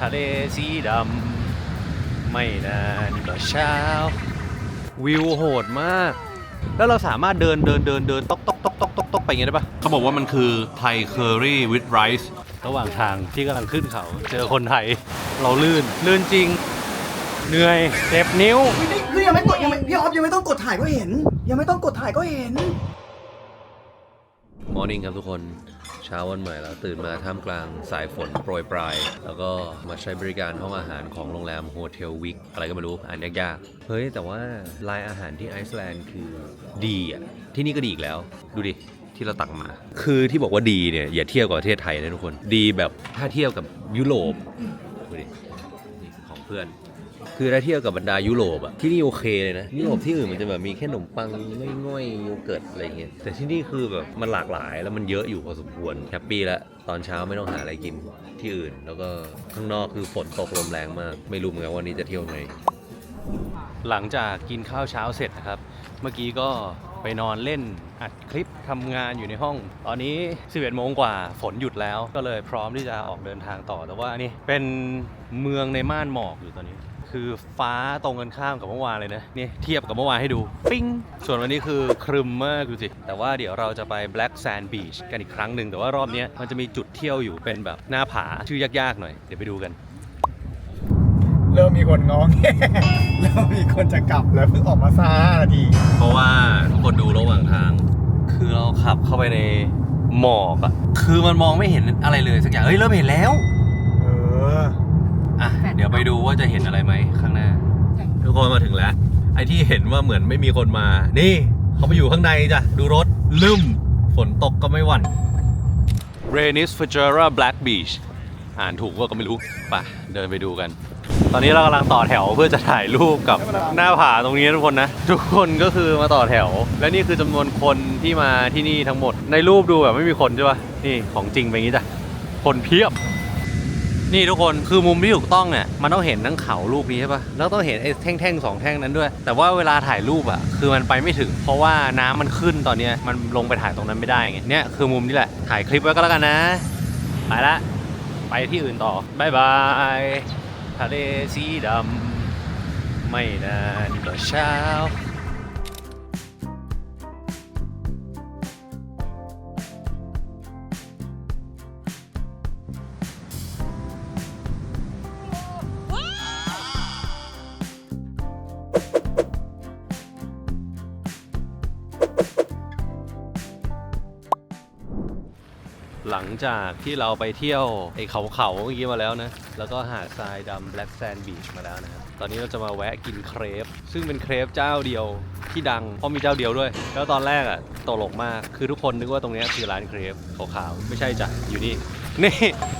ทะเลสีดำไม่นานก็เช้า วิวโหดมาก แล้วเราสามารถเดินเดินเดินเดินตกตกตกตกตกตกไปอย่างนี้ได้ปะเขาบอกว่ามันคือไทยเคอรี่วิดไรซ์ระหว่างทางที่กำลังขึ้นเขา เจอคนไทย เราลื่น ลื่นจริง เหนื่อยเจ็บนิ้ว คือยังไม่กดยังไม่พี่ออฟยังไม่ต้องกดถ่ายก็เห็น ยังไม่ต้องกดถ่ายก็เห็น มอร์นิ่งครับทุกคนเช้าวันใหม่แล้วตื่นมาท่ามกลางสายฝนโปรยปลาย แล้วก็มาใช้บริการห้องอาหารของโรงแรมโฮเทลวิกอะไรก็ไม่รู้อ่านยากๆ เฮ้ย แต่ว่าลายอาหารที่ไอซ์แลนด์คือดีอะ ที่นี่ก็ดีอีกแล้ว ดูดิ ที่เราตักมา คือที่บอกว่าดีเนี่ย อย่าเทียบกับประเทศไทยนะทุกคน ดีแบบถ้าเทียบกับยุโรปดูดินี่ของเพื่อน คือถ้าเทียบกับบรรดายุโรปอะที่นี่โอเคเลยนะยุโรปที่อื่นมันจะแบบมีแค่ขนมปังง่อยๆโยเกิร์ตอะไรเงี้ยแต่ที่นี่คือแบบมันหลากหลายแล้วมันเยอะอยู่พอสมควรแฮปปี้ล้วตอนเช้าไม่ต้องหาอะไรกินที่อื่น แล้วก็ข้างนอกคือฝนตกลมแรงมาก ไม่รู้เหมือนกันวันนี้จะเที่ยวไงหลังจากกินข้าวเช้าเสร็จนะครับ เมื่อกี้ก็ไปนอนเล่นอัดคลิปทำงานอยู่ในห้อง ตอนนี้ 11โมงกว่าฝนหยุดแล้ว ก็เลยพร้อมที่จะออกเดินทางต่อ แต่ว่านี่เป็นเมืองในม่านหมอกอยู่ตอนนี้ คือฟ้าตรงกันข้ามกับเมื่อวานเลยนะนี่เทียบกับเมื่อวานให้ดู ปิ้ง ส่วนวันนี้คือครึมมากดูสิ แต่ว่าเดี๋ยวเราจะไป Black Sand Beach กันอีกครั้งหนึ่งแต่ว่ารอบเนี้ยมันจะมีจุดเที่ยวอยู่เป็นแบบหน้าผาชื่อยากๆหน่อย เดี๋ยวไปดูกันเริ่มมีคนงองแงเริ่มมีคนจะกลับแล้วเพิ่งออกมาซานาทีเพราะว่าทุกคนดูระหว่างทาง คือเราขับเข้าไปในหมอกอะคือมันมองไม่เห็นอะไรเลยสักอย่างเฮ้ยเริ่มเห็นแล้ว เอออะ เดี๋ยวไปดูว่าจะเห็นอะไรไหมข้างหน้า ทุกคนมาถึงแล้ว ไอ้ที่เห็นว่าเหมือนไม่มีคนมา นี่เขาไปอยู่ข้างในจ้ะ ดูรถลืมฝนตกก็ไม่หวั่น r e n i s f i j e r a Black Beach อ่านถูกว่าก็ไม่รู้ไปเดินไปดูกัน ตอนนี้เรากำลังต่อแถวเพื่อจะถ่ายรูปกับหน้าผาตรงนี้นะทุกคนนะ ทุกคนก็คือมาต่อแถว และนี่คือจำนวนคนที่มาที่นี่ทั้งหมด ในรูปดูแบบไม่มีคนใช่ปะนี่ของจริงเป็นอย่างนี้จ้ะ คนเพียบ นี่ทุกคนคือมุมที่ถูกต้องเนี่ยมันต้องเห็นทั้งเขาลูกนี้ใช่ปะแล้วต้องเห็นไอ้แท่งๆสองแท่งนั้นด้วย แต่ว่าเวลาถ่ายรูปอะคือมันไปไม่ถึง เพราะว่าน้ำมันขึ้นตอนเนี้ยมันลงไปถ่ายตรงนั้นไม่ได้ไงเนี่ยคือมุมนี้แหละถ่ายคลิปไว้ก็แล้วกันนะไปละไปที่อื่นต่อบายบายทะเลสีดำไม่นานก็เช้า จากที่เราไปเที่ยวไอ้เขาเขาเมื่อกี้มาแล้วนะ แล้วก็หาดทรายดำ Black Sand Beach มาแล้วนะครับ ตอนนี้เราจะมาแวะกินเครป ซึ่งเป็นเครปเจ้าเดียวที่ดัง เพราะมีเจ้าเดียวด้วย แล้วตอนแรกอะตลกมาก คือทุกคนนึกว่าตรงนี้คือร้านเครปขาวๆ ไม่ใช่จ้ะ อยู่นี่ นี่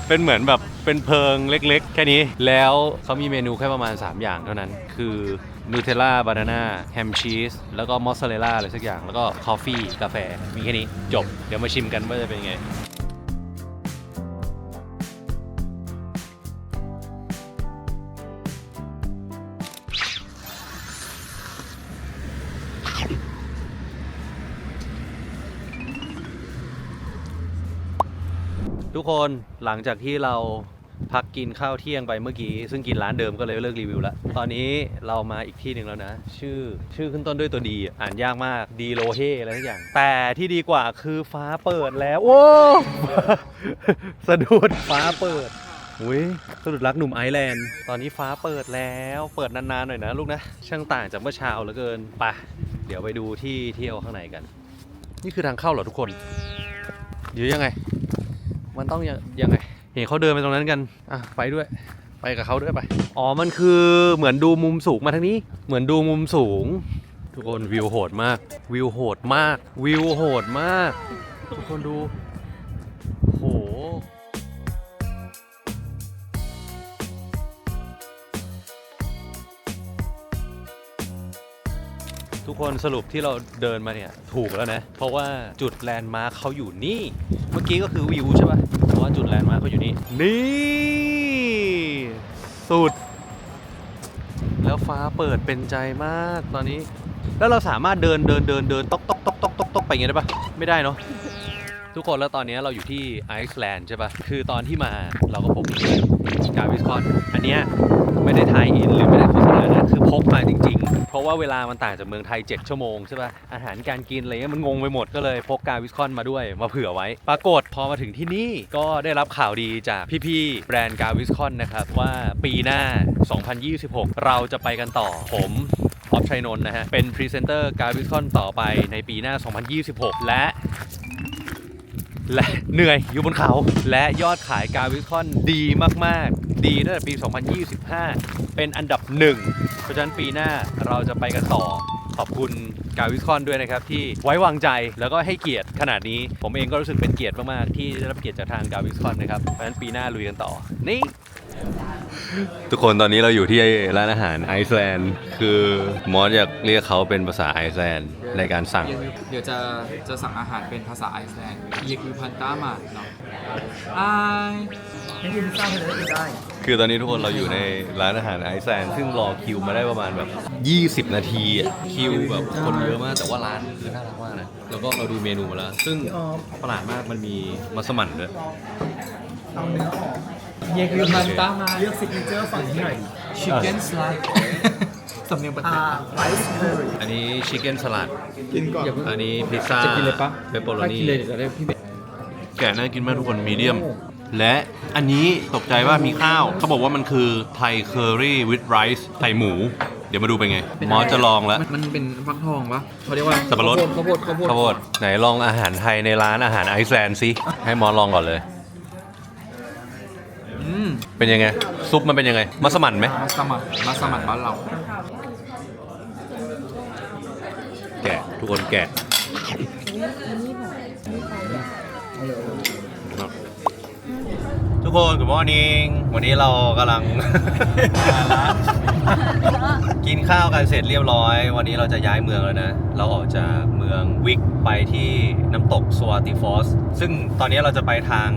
เป็นเหมือนแบบเป็นเพิงเล็กๆ แค่นี้ แล้วเขามีเมนูแค่ประมาณ 3 อย่างเท่านั้น คือนูเทลล่า บานาน่า แฮมชีส แล้วก็มอสซาเรลล่าอะไรสักอย่าง แล้วก็คอฟฟี่ กาแฟ มีแค่นี้ จบ เดี๋ยวมาชิมกันว่าจะเป็นยังไง คนหลังจากที่เราพักกินข้าวเที่ยงไปเมื่อกี้ ซึ่งกินร้านเดิมก็เลยเลิกรีวิวแล้ว ตอนนี้เรามาอีกที่หนึ่งแล้วนะ ชื่อชื่อขึ้นต้นด้วยตัวดี อ่านยากมากดีโลเฮอะไรทุกอย่าง แต่ที่ดีกว่าคือฟ้าเปิดแล้ว โอ้สะดุดฟ้าเปิดอุ้ยสะดุดรักหนุ่มไอซ์แลนด์ ตอนนี้ฟ้าเปิดแล้วเปิดนานๆหน่อยนะลูกนะ ช่างต่างจากเมื่อเช้าเหลือเกินไปเดี๋ยวไปดูที่เที่ยวข้างในกัน นี่คือทางเข้าเหรอทุกคนเดี๋ยวยังไง มันต้องยังยังไง เห็นเขาเดินไปตรงนั้นกัน อะ ไปด้วย ไปกับเขาด้วยไป อ๋อ มันคือเหมือนดูมุมสูงมาทางนี้ เหมือนดูมุมสูง ทุกคนวิวโหดมาก วิวโหดมาก วิวโหดมาก ทุกคนดู ทุกคนสรุปที่เราเดินมาเนี่ยถูกแล้วนะ เพราะว่าจุดแลนด์มาร์คเขาอยู่นี่ เมื่อกี้ก็คือวิวใช่ป่ะเพราะว่าจุดแลนด์มาร์คเขาอยู่นี่ นี่ สุด แล้วฟ้าเปิดเป็นใจมากตอนนี้ แล้วเราสามารถเดินเดินเดินเดินตกตกตกตกตกตกไปอย่างเงี้ยได้ปะไม่ได้เนาะทุกคนแล้วตอนนี้เราอยู่ที่ไอซ์แลนด์ใช่ปะคือตอนที่มาเราก็พบเพื่อนกาวิสคอน อันเนี้ย ไม่ได้ทายอินหรือไม่ได้โฆษณานะคือพกมาจริง ๆ เพราะว่าเวลามันต่างจากเมืองไทย 7 ชั่วโมงใช่ป่ะอาหารการกินอะไรเงี้ยมันงงไปหมดก็เลยพกกาวิสคอนมาด้วยมาเผื่อไว้ ปรากฏพอมาถึงที่นี่ก็ได้รับข่าวดีจากพี่ๆแบรนด์กาวิสคอนนะครับว่าปีหน้า 2026 เราจะไปกันต่อผมออฟชัยนนท์นะฮะเป็นพรีเซนเตอร์การวิสคอนต่อไปในปีหน้า 2026 และ และเหนื่อยอยู่บนเขา และยอดขายการวิสคอนดีมาก ๆ ดีตั้งแต่ปี 2025 เป็นอันดับหนึ่งเพราะฉะนั้นปีหน้าเราจะไปกันต่อขอบคุณการวิสคอนด้วยนะครับ ที่ไว้วางใจแล้วก็ให้เกียรติขนาดนี้ ผมเองก็รู้สึกเป็นเกียรติมาก ๆ ที่ได้รับเกียรติจากทางการวิสคอนนะครับเพราะฉะนั้นปีหน้าลุยกันต่อนี่ ทุกคนตอนนี้เราอยู่ที่ร้านอาหารไอซ์แลนด์ คือมอสอยากเรียกเขาเป็นภาษาไอซ์แลนด์ในการสั่ง เดี๋ยวจะจะสั่งอาหารเป็นภาษาไอซ์แลนด์เยกิพันต้ามาเนาะไอให้กินพิซซ่าไปเลยกินได้ คือตอนนี้ทุกคนเราอยู่ในร้านอาหารไอซ์แลนด์ซึ่งรอคิวมาได้ประมาณแบบ 20 นาทีอะคิวแบบคนเยอะมากแต่ว่าร้านคือน่ารักมากนะ แล้วก็เราดูเมนูมาแล้ว ซึ่งประหลาดมากมันมีมัสมั่นด้วยเอาเนื้อออก เยกิพันต้ามาเลือกซิกเนเจอร์ฝั่งนี้หน่อยชิคเก้นสไลด์สำเนียงประเทอ่าศไรซ์เคอรี่อันนี้ชิคเก้นสลัด กินก่อนอันนี้พิซซ่าจะกินเลยปะเปปเปอโรถ้านีกินเลยเดี๋ยวจะได้พี่เบแกะน่ากินมากทุกคนมีเดียม และอันนี้ตกใจว่ามีข้าว เขาบอกว่ามันคือไทยเคอรี่วิดไรซ์ใส่หมู เดี๋ยวมาดูเป็นไง มอสจะลองแล้ว มันมันเป็นฟักทองปะเขาเรียกว่าสับปะรด ข้าวโพดข้าวโพดข้าวโพดไหนลองอาหารไทยในร้านอาหารไอซ์แลนด์สิให้มอสลองก่อนเลยอื มเป็นยังไง ซุปมันเป็นยังไง มัสมั่นไหม มาสมัครมาสมัครบ้านเรา แกะ ทุกคนแกะทุกคน Good morning วันนี้เรากำลัง กินข้าวกันเสร็จเรียบร้อย วันนี้เราจะย้ายเมืองแล้วนะ เราออกจากเมืองวิกไปที่น้ำตกสวาติฟอส ซึ่งตอนนี้เราจะไปทาง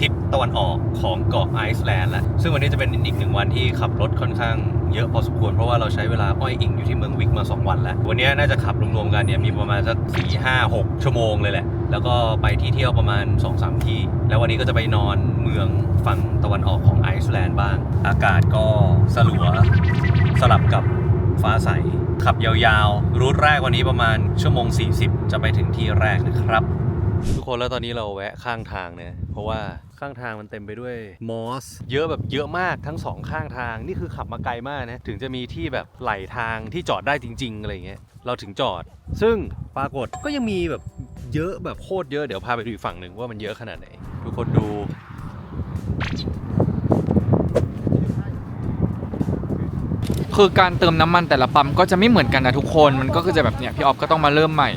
ทิศตะวันออกของเกาะไอซ์แลนด์แหล้วซึ่งวันนี้จะเป็นอีกหนึ่งวันที่ขับรถค่อนข้างเยอะพอสมควร เพราะว่าเราใช้เวลาอ้อยอิงอยู่ที่เมืองวิกมา 2 วันแล้ว วันนี้น่าจะขับรวมๆกันเนี่ยมีประมาณสัก4 5 6ชั่วโมงเลยแหละ แล้วก็ไปที่เที่ยวประมาณ 2-3ที่ แล้ววันนี้ก็จะไปนอนเมืองฝั่งตะวันออกของไอซ์แลนด์บ้าง อากาศก็สลัวสลับกับฟ้าใส ขับยาวๆ รูทแรกวันนี้ประมาณชั่วโมง 40 จะไปถึงที่แรกนะครับ ทุกคนแล้วตอนนี้เราแวะข้างทางเนี่ยเพราะว่าข้างทางมันเต็มไปด้วยมอสเยอะแบบเยอะมากทั้งสองข้างทางนี่คือขับมาไกลมากนะถึงจะมีที่แบบไหลทางที่จอดได้จริง ๆ อะไรเงี้ยเราถึงจอด ซึ่งปรากฏก็ยังมีแบบเยอะแบบโคตรเยอะเดี๋ยวพาไปดูอีกฝั่งหนึ่งว่ามันเยอะขนาดไหนทุกคนดูคือการเติมน้ำมันแต่ละปั๊มก็จะไม่เหมือนกันนะทุกคน มันก็คือจะแบบเนี่ยพี่ออฟก็ต้องมาเริ่มใหม่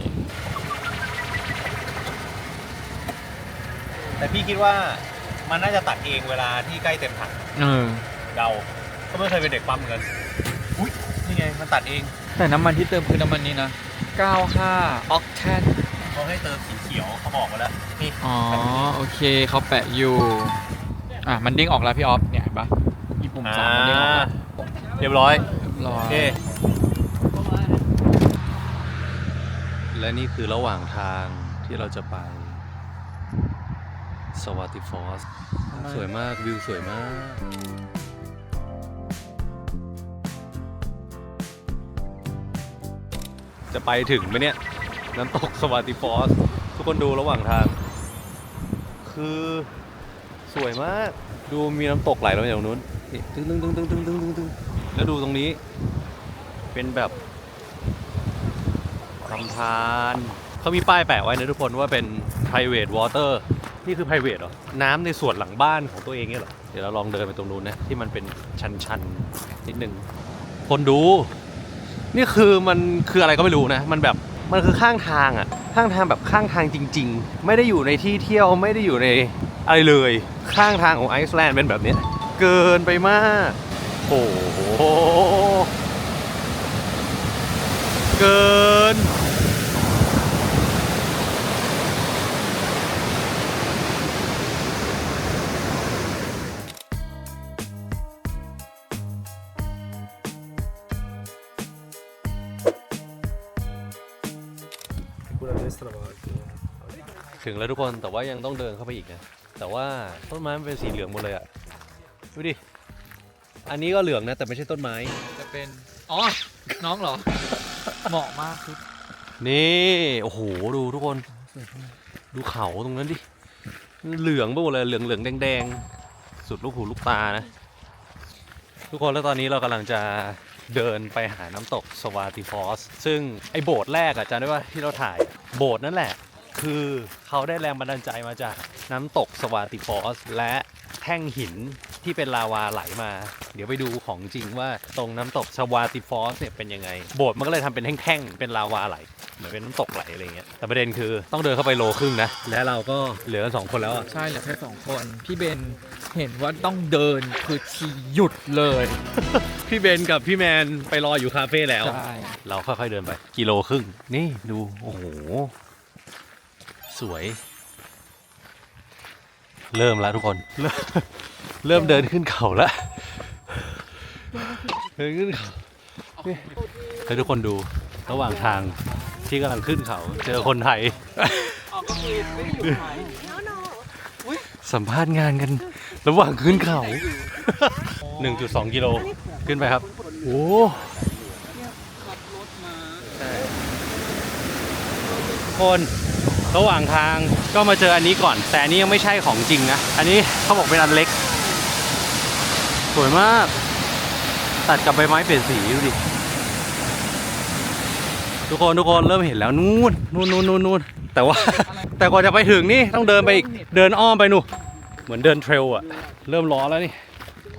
แต่พี่คิดว่ามันน่าจะตัดเองเวลาที่ใกล้เต็มถังเออ เดาก็ไม่เคยเป็นเด็กปั๊มเหมือนกันอุ้ยนี่ไงมันตัดเองแต่น้ำมันที่เติมคือน้ำมันนี้นะ 95ออกแทนเขาให้เติมสีเขียวเขาบอกมาแล้วนี่อ๋อ โอเคเขาแปะอยู่ อะ มันเด้งออกแล้วพี่ออฟเนี่ยเห็นปะมีปุ่มสองมันเด้งออกแล้วเรียบร้อยเรียบร้อโอยเคและนี่คือระหว่างทางที่เราจะไป สวัสดิฟอสสวยมากวิวสวยมากจะไปถึงไหมเนี่ย น้ำตกสวัสดิฟอส ทุกคนดูระหว่างทาง คือสวยมาก ดูมีน้ำตกไหลลงมาจากตรงนู้นนี่ตึ้งตึ้งตึ้งตึ้งตึ้งตึ้งตึ้งตึ้งแล้วดูตรงนี้ เป็นแบบลำธารเขามีป้ายแปะไว้นะทุกคนว่าเป็น private water นี่คือ private เหรอ น้ำในส่วนหลังบ้านของตัวเองเนี่ยเหรอ เดี๋ยวเราลองเดินไปตรงนู้นนะ ที่มันเป็นชันๆนิดนึง คนดู นี่คือมันคืออะไรก็ไม่รู้นะ มันแบบ มันคือข้างทางอะข้างทางแบบข้างทางจริง ๆ ไม่ได้อยู่ในที่เที่ยว ไม่ได้อยู่ในอะไรเลย ข้างทางของไอซ์แลนด์เป็นแบบนี้เกินไปมาก โอ้โห เกิน งแล้วทุกคนแต่ว่ายังต้องเดินเข้าไปอีกนะแต่ว่าต้นไม้มันเป็นสีเหลืองหมดเลยอะดูดิอันนี้ก็เหลืองนะ แต่ไม่ใช่ต้นไม้ จะเป็น อ๋อ น้องเหรอ เหมาะมากคือนี่โอ้โหดูทุกคน ดูเขาตรงนั้นดิเหลืองไปหมดเลยเหลืองเหลืองแดงแดงๆสุดลูกหูลูกตานะ ทุกคนแล้วตอนนี้เรากำลังจะเดินไปหาน้ำตกสวาติฟอสซึ่งไอโบสถ์แรกอะจำได้ว่าที่เราถ่ายโบสถ์นั่นแหละ คือเขาได้แรงบันดาลใจมาจากน้ำตกสวาติฟอส และแท่งหินที่เป็นลาวาไหลมา เดี๋ยวไปดูของจริงว่าตรงน้ำตกสวาติฟอสเนี่ยเป็นยังไง โบสถ์มันก็เลยทำเป็นแท่งๆ เป็นลาวาไหลเหมือนเป็นน้ำตกไหลอะไรเงี้ย แต่ประเด็นคือต้องเดินเข้าไปโลครึ่งนะ และเราก็เหลือกันสองคนแล้วอะใช่เหลือแค่สองคน พี่เบนเห็นว่าต้องเดินคือทีหยุดเลย พี่เบนกับพี่แมนไปรออยู่คาเฟ่แล้ว ใช่ เราค่อยๆเดินไป กิโลครึ่ง นี่ดู โอ้โห สวย เริ่มแล้วทุกคน เริ่มเริ่มเดินขึ้นเขาแล้วเดินขึ้นเขานี่ให้ทุกคนดูระหว่างทางที่กำลังขึ้นเขา เจอคนไทยสัมภาษณ์งานกัน ระหว่างขึ้นเขา 1.2 กิโลขึ้นไปครับ โอ้ทุกคน ระหว่างทางก็มาเจออันนี้ก่อน แต่อันนี้ยังไม่ใช่ของจริงนะ อันนี้เขาบอกเป็นอันเล็ก สวยมาก ตัดกับใบไม้เปลี่ยนสีดูดิ ทุกคนทุกคนเริ่มเห็นแล้วนู่นนู่นนู่นนู่นนู่นแต่ว่า แต่กว่าจะไปถึงนี่ต้องเดินไปอีกเดินอ้อมไปนู่นเหมือนเดินเทรลอะเริ่มร้อนแล้วนี่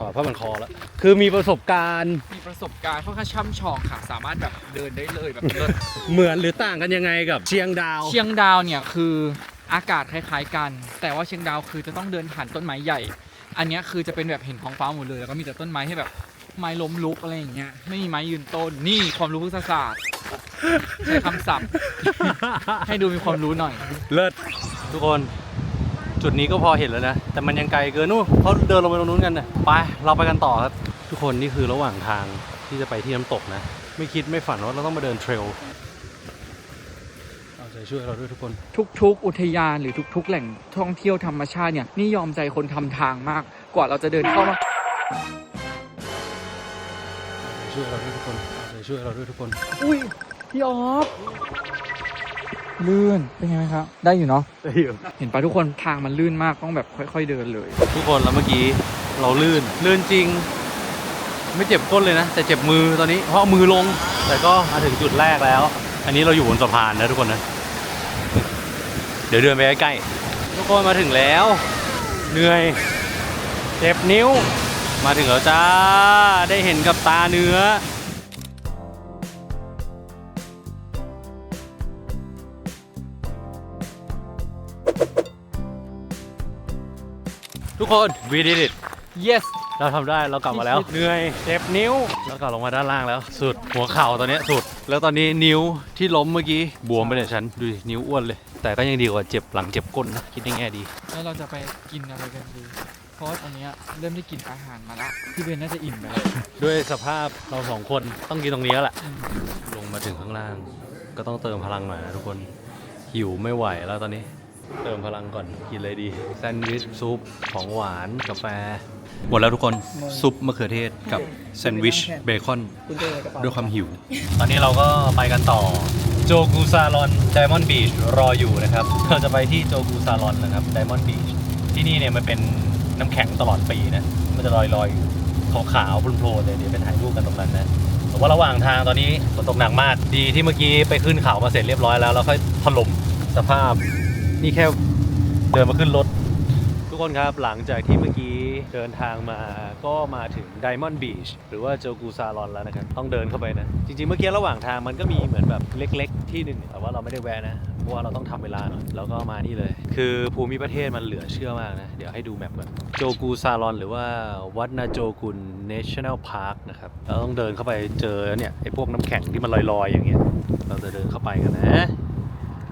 อดผ้าพันคอแล้ว คือมีประสบการณ์ มีประสบการณ์ค่อนข้างช่ำชองค่ะ สามารถแบบเดินได้เลยแบบเลิศเหมือนหรือต่างกันยังไงกับเชียงดาว เชียงดาวเนี่ยคืออากาศคล้ายๆกัน แต่ว่าเชียงดาวคือจะต้องเดินผ่านต้นไม้ใหญ่ อันเนี้ยคือจะเป็นแบบเห็นท้องฟ้าหมดเลย แล้วก็มีแต่ต้นไม้ให้แบบไม้ล้มลุกอะไรอย่างเงี้ย ไม่มีไม้ยืนต้น นี่ความรู้พฤกษศาสตร์ใช้คำศัพท์ ให้ดูมีความรู้หน่อย เลิศทุกคน จุดนี้ก็พอเห็นแล้วนะ แต่มันยังไกลเกินนู่นเขาเดินลงไปตรงนู้นกันนะไป เราไปกันต่อครับ ทุกคนนี่คือระหว่างทางที่จะไปที่น้ำตกนะ ไม่คิดไม่ฝันว่าเราต้องมาเดินเทรลเอาใจช่วยเราด้วยทุกคน ทุกๆ อุทยานหรือทุก ๆ แหล่งท่องเที่ยวธรรมชาติเนี่ยนี่ยอมใจคนทำทางมาก กว่าเราจะเดินเข้ามาเอาใจช่วยเราด้วยทุกคนเอาใจช่วยเราด้วยทุกคน อุ้ยพี่ออฟ ลื่นเป็นไงไหมครับ ได้อยู่เนาะเห็นปะทุกคนทางมันลื่นมากต้องแบบค่อย ๆ เดินเลย ทุกคนแล้วเมื่อกี้เราลื่นลื่นจริง ไม่เจ็บก้นเลยนะ แต่เจ็บมือตอนนี้เพราะเอามือลง แต่ก็มาถึงจุดแรกแล้ว อันนี้เราอยู่บนสะพานนะทุกคนนะเดี๋ยวเดินไปใกล้ๆทุกคนมาถึงแล้ว เหนื่อย เจ็บนิ้ว มาถึงแล้วจ้าได้เห็นกับตาเนื้อ คน we did it yes เราทำได้เรากลับมาแล้ว เหนื่อยเจ็บนิ้ว แล้วกลับลงมาด้านล่างแล้ว สุดหัวเข่าตอนเนี้ยสุด แล้วตอนนี้นิ้วที่ล้มเมื่อกี้บวมไปเนี่ยฉันดูดินิ้วอ้วนเลย แต่ก็ยังดีกว่าเจ็บหลังเจ็บก้นนะคิดในแง่ดี แล้วเราจะไปกินอะไรกันดี เพราะว่าตอนเนี้ยเริ่มได้กินอาหารมาละพี่เบนน่าจะอิ่มไปแล้วด้วยสภาพเราสองคนต้องกินตรงนี้แล้วแหละอืมลงมาถึงข้างล่าง ก็ต้องเติมพลังหน่อยนะทุกคนหิวไม่ไหวแล้วตอนนี้ เติมพลังก่อนกินเลยดี แซนด์วิชซุปของหวานกาแฟ หมดแล้วทุกคนซุปมะเขือเทศกับแซนด์วิชเบคอนด้วยความหิว ตอนนี้เราก็ไปกันต่อโจกูซาลอนไดมอนด์บีชรออยู่นะครับ เราจะไปที่โจกูซาลอนนะครับไดมอนด์บีชที่นี่เนี่ยมันเป็นน้ำแข็งตลอดปีนะ มันจะลอยลอยๆขาวๆโพลนๆเลยเดี๋ยวไปถ่ายรูปกันตรงนั้นนะแต่ว่าระหว่างทางตอนนี้ฝนตกหนักมากดีที่เมื่อกี้ไปขึ้นเขามาเสร็จเรียบร้อยแล้วแล้วค่อยถล่มสภาพ นี่แค่เดินมาขึ้นรถ ทุกคนครับหลังจากที่เมื่อกี้เดินทางมาก็มาถึง Diamond Beach หรือว่าโจกูซาลอนแล้วนะครับ ต้องเดินเข้าไปนะ จริงๆ เมื่อกี้ระหว่างทางมันก็มีเหมือนแบบเล็ก ๆ ที่หนึ่งแต่ว่าเราไม่ได้แวะนะเพราะว่าเราต้องทำเวลาหน่อยแล้วก็มานี่เลย คือภูมิประเทศมันเหลือเชื่อมากนะ เดี๋ยวให้ดูแมปก่อนโจกูซาลอนหรือว่าวัดนาโจกุน National Park นะครับเราต้องเดินเข้าไปเจอเนี่ยไอ้พวกน้ำแข็งที่มันลอยๆ อย่างเงี้ยเราจะเดินเข้าไปกันนะ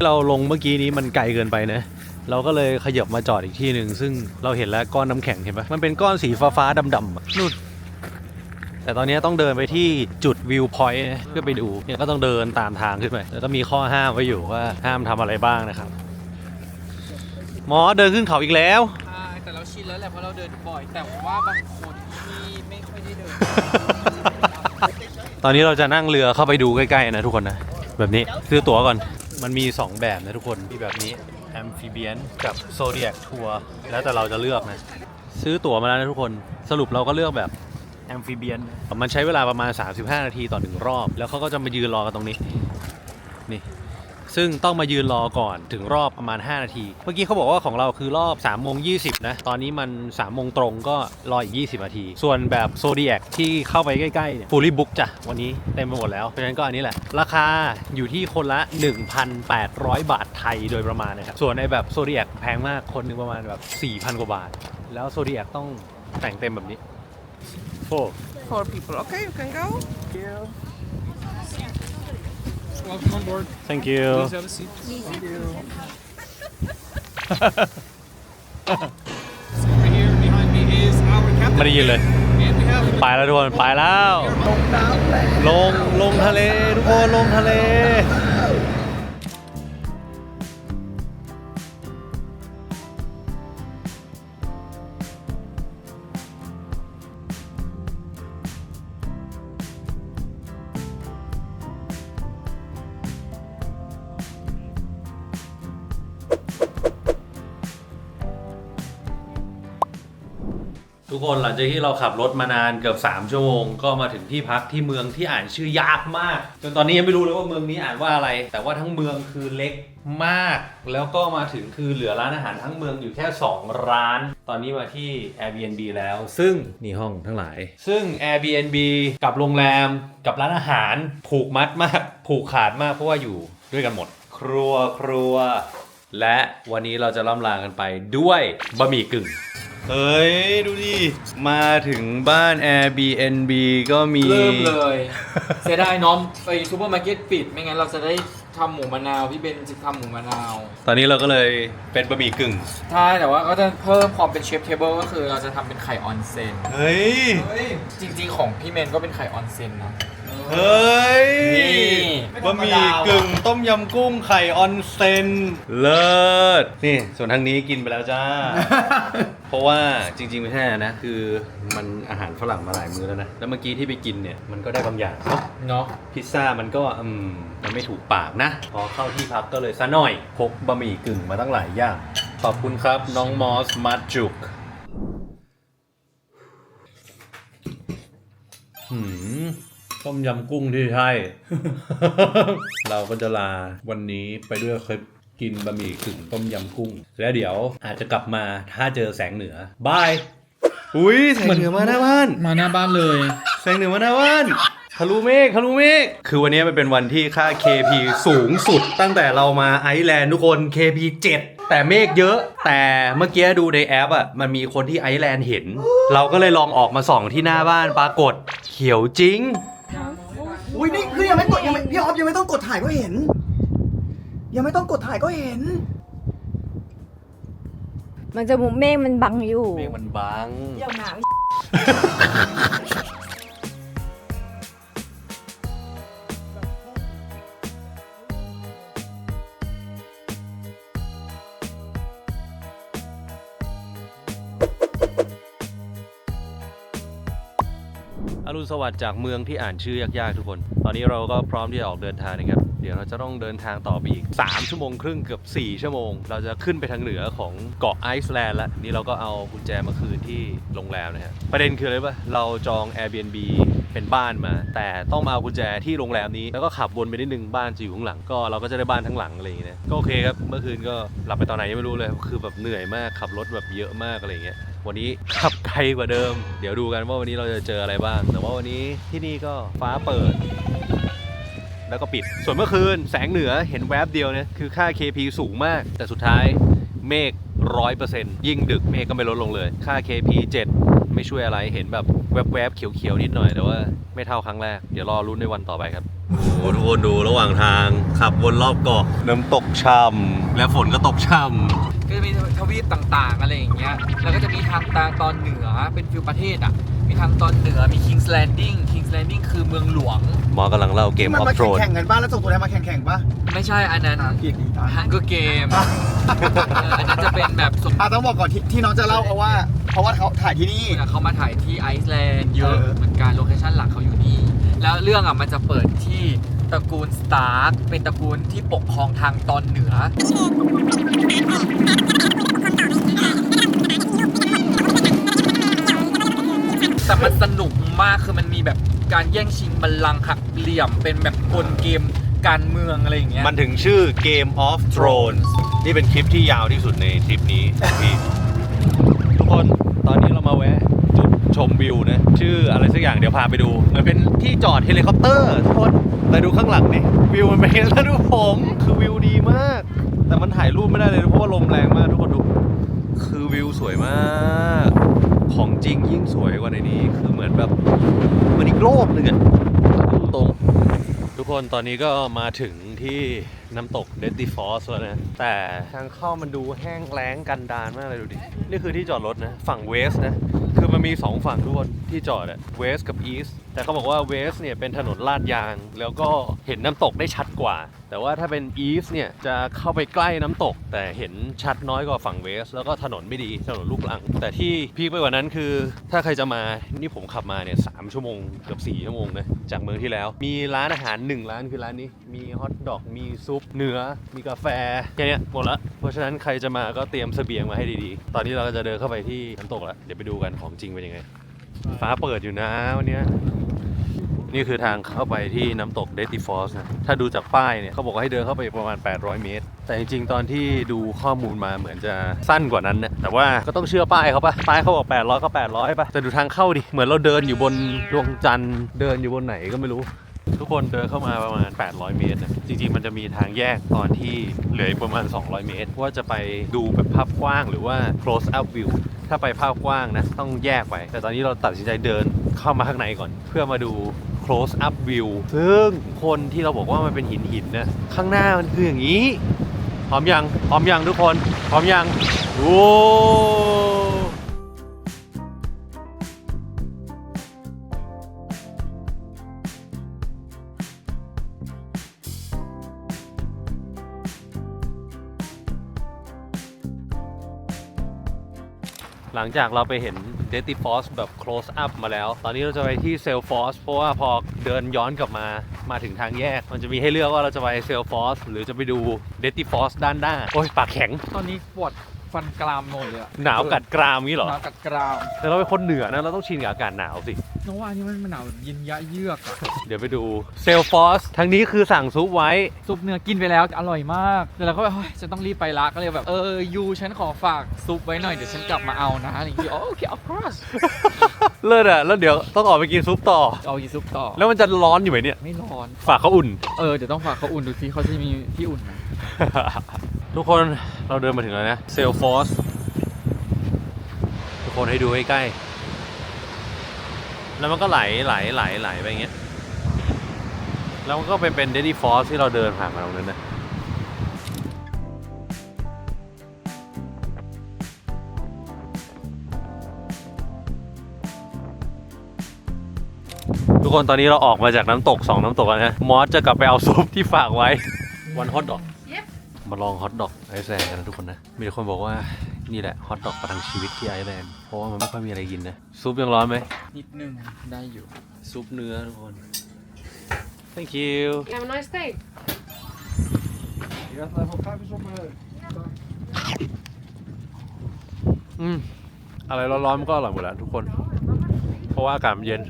เราลงเมื่อกี้นี้มันไกลเกินไปนะเราก็เลยขยับมาจอดอีกที่หนึ่งซึ่งเราเห็นแล้วก้อนน้ำแข็งเห็นปะมันเป็นก้อนสีฟ้าฟ้าๆดำๆอะนู่นแต่ตอนนี้ต้องเดินไปที่จุดวิวพอยต์เพื่อไปดูเนี่ยก็ต้องเดินตามทางขึ้นไปแล้วก็มีข้อห้ามไว้อยู่ว่าห้ามทำอะไรบ้างนะครับหมอเดินขึ้นเขาอีกแล้วใช่แต่เราชินนแล้วแหละเพราะเราเดินบ่อยแต่ว่าบางคนที่ไม่ค่อยได้เดิน ตอนนี้เราจะนั่งเรือเข้าไปดูใกล้ๆนะทุกคนนะแบบนี้ซื้อตั๋วก่อน มันมี 2 แบบนะทุกคนมีแบบนี้ Amphibian กับ Zodiac Tour แล้วแต่เราจะเลือกนะ ซื้อตั๋วมาแล้วนะทุกคนสรุปเราก็เลือกแบบ Amphibian มันใช้เวลาประมาณ 35 นาทีต่อหนึ่งรอบ แล้วเขาก็จะมายืนรอกันตรงนี้ นี่ ซึ่งต้องมายืนรอก่อนถึงรอบประมาณ 5 นาที เมื่อกี้เขาบอกว่าของเราคือรอบ3โมง20นะ ตอนนี้มัน3โมงตรงก็รออีก 20 นาที ส่วนแบบโซ d ดี a c ที่เข้าไปใกล้ๆเนี่ย fully book จ้ะ วันนี้เต็มไปหมดแล้ว เพราะฉะนั้นก็อันนี้แหละ ราคาอยู่ที่คนละ 1,800 บาทไทยโดยประมาณนะครับ ส่วนในแบบโซ d ดี a c แพงมากคนหนึงประมาณแบบ4,000กว่าบาท แล้วโซ d ดี a c ต้องแต่งเต็มแบบนี้โอ้ Four people. Okay, you can go. Welcome on board thank you Please have a seat So over here behind me is our captain ไม่ได้ยินเลย and we have ไปแล้วทุกคน ไปแล้ว ลง ลงทะเลทุกคน ลงทะเล ทุกคนหลังจากที่เราขับรถมานานเกือบ 3 ชั่วโมง ก็มาถึงที่พักที่เมืองที่อ่านชื่อยากมาก จนตอนนี้ยังไม่รู้เลยว่าเมืองนี้อ่านว่าอะไร แต่ว่าทั้งเมืองคือเล็กมาก แล้วก็มาถึงคือเหลือร้านอาหารทั้งเมืองอยู่แค่ 2 ร้าน ตอนนี้มาที่ Airbnb แล้ว ซึ่งนี่ห้องทั้งหลาย ซึ่ง Airbnb กับโรงแรมกับร้านอาหารผูกมัดมาก ผูกขาดมากเพราะว่าอยู่ด้วยกันหมด ครัวครัว และวันนี้เราจะล่ำลากันไปด้วยบะหมี่กึ่ง เฮ้ย ดูดิ มาถึงบ้าน Airbnb ก็มี เริ่มเลย เสียดายน้องไปซูเปอร์มาร์เก็ตปิด ไม่งั้นเราจะได้ทำหมูมะนาวพี่เบนจะทำหมูมะนาวตอนนี้เราก็เลยเป็นบะหมี่กึ่ง ใช่แต่ว่าก็จะเพิ่มความเป็นเชฟเทเบิลก็คือเราจะทำเป็นไข่ออนเซนเฮ้ย จริง ๆ ของพี่เมนก็เป็นไข่ออนเซนนะ เฮ้ยนี่บะหมี่กึ่งต้มยำกุ้งไข่ออนเซนเลิศนี่ส่วนทางนี้กินไปแล้วจ้า เพราะว่าจริงๆไม่ใช่นะ คือมันอาหารฝรั่งมาหลายมื้อแล้วนะ แล้วเมื่อกี้ที่ไปกินเนี่ยมันก็ได้บางอย่างเนอะเนาะพิซซ่ามันก็อืมมันไม่ถูกปากนะ พอเข้าที่พักก็เลยซะหน่อยพกบะหมี่กึ่งมาตั้งหลายอย่าง ขอบคุณครับน้องมอสมัดจุกหืม ต้มยำกุ้งที่ใช่ เราก็จะลาวันนี้ไปด้วยคลิปกินบะหมี่กึ่งต้มยำกุ้ง แล้วเดี๋ยวอาจจะกลับมาถ้าเจอแสงเหนือบายอุ้ยแสงเหนือมาหน้าบ้านมาหน้าบ้านเลย แสงเหนือมาหน้าบ้านทะลุเมฆทะลุเมฆคือวันนี้มันเป็นวันที่ค่า KP สูงสุด ตั้งแต่เรามาไอซ์แลนด์ทุกคน KP 7 แต่เมฆเยอะ แต่เมื่อกี้ดูในแอปอะมันมีคนที่ไอซ์แลนด์เห็น เราก็เลยลองออกมาส่องที่หน้าบ้านปรากฏ เขียวจริง อุ้ยนี่คือยังไม่กดยังไม่พี่ออฟยังไม่ต้องกดถ่ายก็เห็น ยังไม่ต้องกดถ่ายก็เห็น มันจะมุมเมฆมันบังอยู่ เมฆมันบัง เดี๋ยวหนาว อรุณสวัสดิ์จากเมืองที่อ่านชื่อยากๆทุกคน ตอนนี้เราก็พร้อมที่จะออกเดินทางนะครับ เดี๋ยวเราจะต้องเดินทางต่อไปอีก 3 ชั่วโมงครึ่งเกือบ 4 ชั่วโมง เราจะขึ้นไปทางเหนือของเกาะไอซ์แลนด์แล้วนี่เราก็เอากุญแจมาคืนที่โรงแรมนะฮะ ประเด็นคืออะไรปะเราจอง Airbnb เป็นบ้านมา แต่ต้องมาเอากุญแจที่โรงแรมนี้ แล้วก็ขับวนไปนิดนึงบ้านจะอยู่ข้างหลัง ก็เราก็จะได้บ้านทั้งหลังอะไรอย่างเงี้ย ก็โอเคครับ เมื่อคืนก็หลับไปตอนไหนยังไม่รู้เลย คือแบบเหนื่อยมาก ขับรถแบบเยอะมากอะไรอย่างเงี้ย วันนี้ขับ ลกว่าเดิม เดี๋ยวดูกันว่าวันนี้เราจะเจออะไรบ้าง แต่ว่าวันนี้ที่นี่ก็ฟ้าเปิด แล้วก็ปิด ส่วนเมื่อคืนแสงเหนือเห็นแวบเดียวเนี่ยคือค่า KP สูงมาก แต่สุดท้ายเมฆร้อยเปอร์เซ็นต์ยิ่งดึกเมฆก็ไม่ลดลงเลย ค่า KP 7 ไม่ช่วยอะไรเห็นแบบแวบๆเขียวๆนิดหน่อยแต่ว่าไม่เท่าครั้งแรก เดี๋ยวรอรุ้นในวันต่อไปครับโอ้ทุกคนดูระหว่างทาง ขับวนรอบเกาะน้ำตกช่ำและฝนก็ตกช่ำก็จะมีทวีปต่างๆอะไรอย่างเงี้ยแล้วก็จะมีทางตาตอนเหนือเป็นฟิวประเทศอะมีทางตอนเหนืออมี King's Landing King's Landing คือเมืองหลวงหมอกำลังเล่าเกมมันออฟมาโทรนแข่งๆกันบ้างแล้วส่งตัวแทนมาแข่งๆป่ะไม่ใช่อันนั้นกีดดีตา Hunger Game เอออันนั้นจะเป็นแบบสมอะต้องบอกก่อนที่ที่น้องจะเล่าเพราะว่า เพราะว่าเขาถ่ายที่นี่เขามาถ่ายที่ไอซ์แลนด์เยอะเออเหมือนกันโลเคชั่นหลักเขาอยู่นี่แล้วเรื่องอะมันจะเปิดที่ ตระกูลสตาร์กเป็นตระกูลที่ปกครองทางตอนเหนือ แต่มันสนุกมากคือมันมีแบบการแย่งชิงบัลลังก์หักเหลี่ยม เป็นแบบกลเกมการเมืองอะไรอย่างเงี้ย มันถึงชื่อ Game of Thrones นี่เป็นคลิปที่ยาวที่สุดในทริปนี้พี่ทุกคนตอนนี้เรามาแวะ จุดชมวิวนะ ชื่ออะไรสั กอย่างเดี๋ยวพาไปดู มันเป็นที่จอดเฮลิคอปเตอร์ทุกคนแต่ดูข้างหลังนี่วิวมันเป็นแล้วดูผมคือวิวดีมาก แต่มันถ่ายรูปไม่ได้เลยเพราะว่าลมแรงมากทุกคนดูคือวิวสวยมาก ของจริงยิ่งสวยกว่าในนี้ คือเหมือนแบบมือนอีกโลกหนึ่งอะตรงทุกคนตอนนี้ก็มาถึงที่น้ำตกเดดดี้ฟอสแล้วนะ แต่ทางเข้ามันดูแห้งแล้งกันดานมากเลยดูดิ นี่คือที่จอดรถนะ ฝั่งเวสนะ คือ มี 2 ฝั่งทุกคนที่จอดอะเวสกับอีสแต่เขาบอกว่าเวสเนี่ยเป็นถนนลาดยาง แล้วก็เห็นน้ำตกได้ชัดกว่า แต่ว่าถ้าเป็นอีสเนี่ยจะเข้าไปใกล้น้ำตก แต่เห็นชัดน้อยกว่าฝั่งเวส แล้วก็ถนนไม่ดีถนนลูกลัง แต่ที่พีคไปกว่านั้นคือ ถ้าใครจะมานี่ผมขับมาเนี่ยสามชั่วโมงเกือบ4ชั่วโมงนะจากเมืองที่แล้ว มีร้านอาหารหนึ่งร้านคือร้านนี้ มีฮอทดอกมีซุปเนื้อ มีกาแฟแค่เนี้ยหมดละเพราะฉะนั้นใครจะมาก็เตรียมเสบียงมาให้ดีๆ ตอนนี้เราก็จะเดินเข้าไปที่น้ำตกแล้วเดี๋ยวไปดูกันของจริงเป็นยังไงฟ้าเปิดอยู่นะวันนี้ นี่คือทางเข้าไปที่น้ำตกเดติฟอสนะ ถ้าดูจากป้ายเนี่ยเขาบอกว่าให้เดินเข้าไปประมาณ 800 เมตร แต่จริงๆ ตอนที่ดูข้อมูลมาเหมือนจะสั้นกว่านั้นนะ แต่ว่าก็ต้องเชื่อป้ายเขาปะป้ายเขาบอก 800 ก็ 800ปะแต่ดูทางเข้าดิ เหมือนเราเดินอยู่บนดวงจันทร์ เดินอยู่บนไหนก็ไม่รู้ ทุกคนเดินเข้ามาประมาณ 800 เมตรนะ จริงๆ มันจะมีทางแยกตอนที่เหลืออีกประมาณ 200 เมตร ว่าจะไปดูแบบภาพกว้างหรือว่า close up view ถ้าไปภาพกว้างนะต้องแยกไป แต่ตอนนี้เราตัดสินใจเดินเข้ามาข้างในก่อน เพื่อมาดู close up view ซึ่งคนที่เราบอกว่ามันเป็นหินหินๆนะข้างหน้ามันคืออย่างนี้พร้อมยังพร้อมยังทุกคนพร้อมยังโอ้หลังจากเราไปเห็น d e t t y Force แบบ close up มาแล้ว ตอนนี้เราจะไปที่ s a l e Force เพราะว่าพอเดินย้อนกลับมามาถึงทางแยก มันจะมีให้เลือกว่าเราจะไป s a l e Force หรือจะไปดู d e t t y Force ด้านหน้า โอ้ยปากแข็ง ตอนนี้ปวด ฟันกรามหมดเลยอะหนาวกัดกรามงี้เหรอ หนาวกัดกรามแต่เราเป็นคนเหนือนะ เราต้องชินกับอากาศหนาวสิ น้องว่าอันนี้มันหนาวแบบเย็นยะเยือกอะเดี๋ยวไปดู s a l e Force ทางนี้คือสั่งซุปไว้ ซุปเนื้อกินไปแล้วอร่อยมาก แต่เราก็แบบเฮ้ยฉันต้องรีบไปละก็เลยแบบเออยูฉันขอฝากซุปไว้หน่อยเดี๋ยวฉันกลับมาเอานะอะไรอย่างเงี้ยอ๋อโอเค of course เลิศอะแล้วเดี๋ยวต้องออกไปกินซุปต่อ เอาอีซุปต่อแล้วมันจะร้อนอยู่ไหมเนี่ย ไม่ร้อน ฝากเขาอุ่น เออเดี๋ยวต้องฝากเขาอุ่นดูซิเขาจะมีที่อุ่นไหม ทุกคนเราเดินมาถึงแล้วนะ Salesforce ทุกคนให้ดูใใกล้แล้วมันก็ไหลไหลไหลไหลไปอย่างเงี้ยแล้วมันก็ไปเป็น d e d d y Force ที่เราเดินผ่านมาตรงนั้นนะทุกคนตอนนี้เราออกมาจากน้ำตก2น้ำตกแล้วนะมอสจะกลับไปเอาซุปที่ฝากไว้วันฮอตดอก มาลองฮอทดอกไอซ์แลนด์กันนะทุกคนนะ มีคนบอกว่านี่แหละฮอทดอกประทังชีวิตที่ไอซ์แลนด์ เพราะว่ามันไม่ค่อยมีอะไรกินนะ ซุปยังร้อนไหม นิดนึงได้อยู่ ซุปเนื้อทุกคน thank you Have a nice day. อืมอะไรร้อนๆมันก็อร่อยหมดแล้วทุกคน เพราะว่าอากาศมันเย็น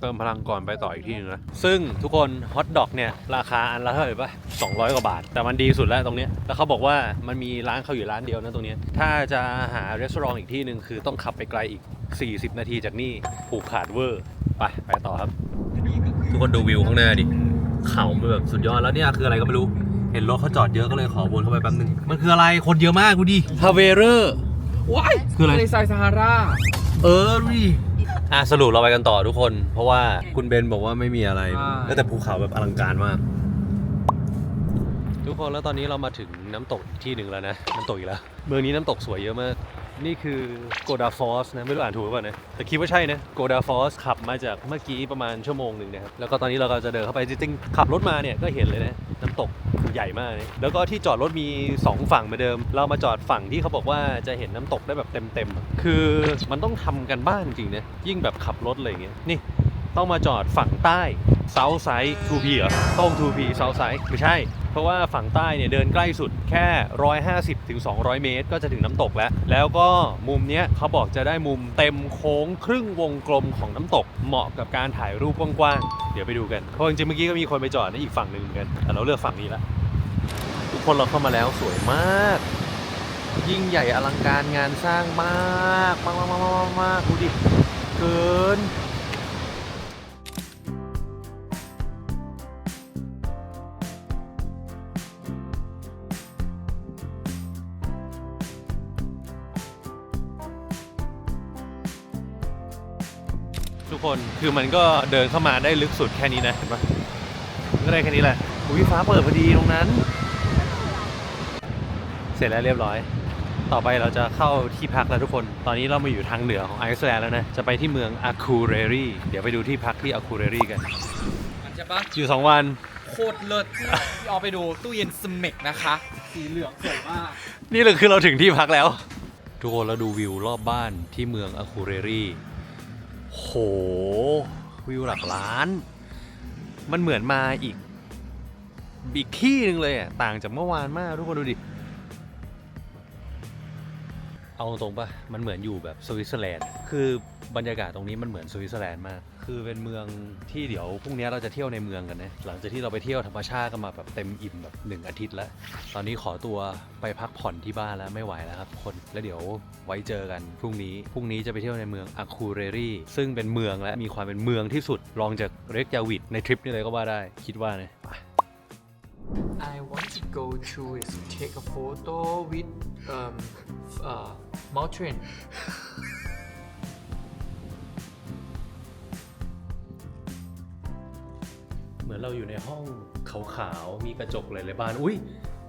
เติมพลังก่อนไปต่ออีกที่นึงนะ ซึ่งทุกคนฮอทดอกเนี่ยราคาอันละเท่าไหร่ปะ200 กว่าบาท แต่มันดีสุดแล้วตรงเนี้ยแล้วเขาบอกว่ามันมีร้านเขาอยู่ร้านเดียวนะตรงเนี้ยถ้าจะหารีสอร์ทอีกที่หนึ่งคือต้องขับไปไกลอีก 40 นาทีจากนี่ผูกขาดเวอร์ไปไปต่อครับ ทุกคนดูวิวข้างหน้าดิเขามันแบบสุดยอดแล้วเนี่ยคืออะไรก็ไม่รู้เห็นรถเขาจอดเยอะก็เลยขอวนเข้าไปแป๊บนึง มันคืออะไรคนเยอะมากดูดิฮาเวเรอร์ว้ายคืออะไรทะเลทรายซาฮารา เออดูดิ อะสรุปเราไปกันต่อทุกคน เพราะว่าคุณเบนบอกว่าไม่มีอะไรแล้วแต่ภูเขาแบบอลังการมาก ทุกคนแล้วตอนนี้เรามาถึงน้ำตกอีกที่หนึ่งแล้วนะ น้ำตกอีกแล้ว เมืองนี้น้ำตกสวยเยอะมาก นี่คือโกดาฟอสนะ ไม่รู้อ่านถูกหรือเปล่านะ แต่คิดว่าใช่นะโกดาฟอสขับมาจากเมื่อกี้ประมาณชั่วโมงหนึ่งนะครับ แล้วก็ตอนนี้เราก็จะเดินเข้าไปจริงๆขับรถมาเนี่ยก็เห็นเลยนะ น้ำตก ใหญ่มากเลยแล้วก็ที่จอดรถมี 2 ฝั่งเหมือนเดิม เรามาจอดฝั่งที่เขาบอกว่าจะเห็นน้ำตกได้แบบเต็มๆคือมันต้องทำกันบ้านจริงนะยิ่งแบบขับรถอะไรอย่างเงี้ยนี่ ต้องมาจอดฝั่งใต้ South Side 2P เหรอต้อง 2P South Side ไม่ใช่ เพราะว่าฝั่งใต้เนี่ยเดินใกล้สุดแค่ 150ถึง200 เมตร ก็จะถึงน้ำตกแล้ว แล้วก็มุมเนี้ยเขาบอกจะได้มุมเต็มโค้งครึ่งวงกลมของน้ำตก เหมาะกับการถ่ายรูปกว้างๆ เดี๋ยวไปดูกันเพราะจริงๆเมื่อกี้ก็มีคนไปจอดในอีกฝั่งหนึ่งเหมือนกัน แต่เราเลือกฝั่งนี้ละทุกคนเราเข้ามาแล้วสวยมาก ยิ่งใหญ่อลังการงานสร้างมากมากมากมากมากดูดิเกิน กคนคือมันก็เดินเข้ามาได้ลึกสุดแค่นี้นะเห็นปะมันก็ได้แค่นี้แหละอุ้ยฟ้าเปิดพอดีตรงนั้น เสร็จแล้วเรียบร้อย ต่อไปเราจะเข้าที่พักแล้วทุกคน ตอนนี้เรามาอยู่ทางเหนือของไอซ์แลนด์แล้วนะ จะไปที่เมืองอาคูเรรีเดี๋ยวไปดูที่พักที่อาคูเรรีกัน มันจะปะอยู่ 2 วัน โคตรเลิศพี่เอาไปดูตู้เย็นสเม็กนะคะ สีเหลืองสวยมาก นี่เลยคือเราถึงที่พักแล้ว ทุกคนเราดูวิวรอบบ้านที่เมืองอาคูเรรี โห วิวหลักล้าน มันเหมือนมาอีก อีกที่หนึ่งเลยอะ ต่างจากเมื่อวานมากทุกคนดูดิ เอาตรงปะมันเหมือนอยู่แบบสวิตเซอร์แลนด์ คือบรรยากาศตรงนี้มันเหมือนสวิตเซอร์แลนด์มาก คือเป็นเมืองที่เดี๋ยวพรุ่งนี้เราจะเที่ยวในเมืองกันนะหลังจากที่เราไปเที่ยวธรรมชาติกันมาแบบเต็มอิ่มแบบหนึ่งอาทิตย์แล้ว ตอนนี้ขอตัวไปพักผ่อนที่บ้านแล้วไม่ไหวแล้วครับคนแล้วเดี๋ยวไว้เจอกันพรุ่งนี้พรุ่งนี้จะไปเที่ยวในเมืองอาคูเรรีซึ่งเป็นเมืองและมีความเป็นเมืองที่สุดรองจากเรกยาวิดในทริปนี้เลยก็ว่าได้คิดว่านะไป I want to go to is take a photo with um uh mountain มือนเราอยู่ในห้องขาวๆ มีกระจกหลายๆบาน อุ้ย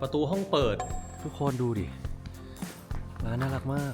ประตูห้องเปิด ทุกคนดูดิ ร้านน่ารักมาก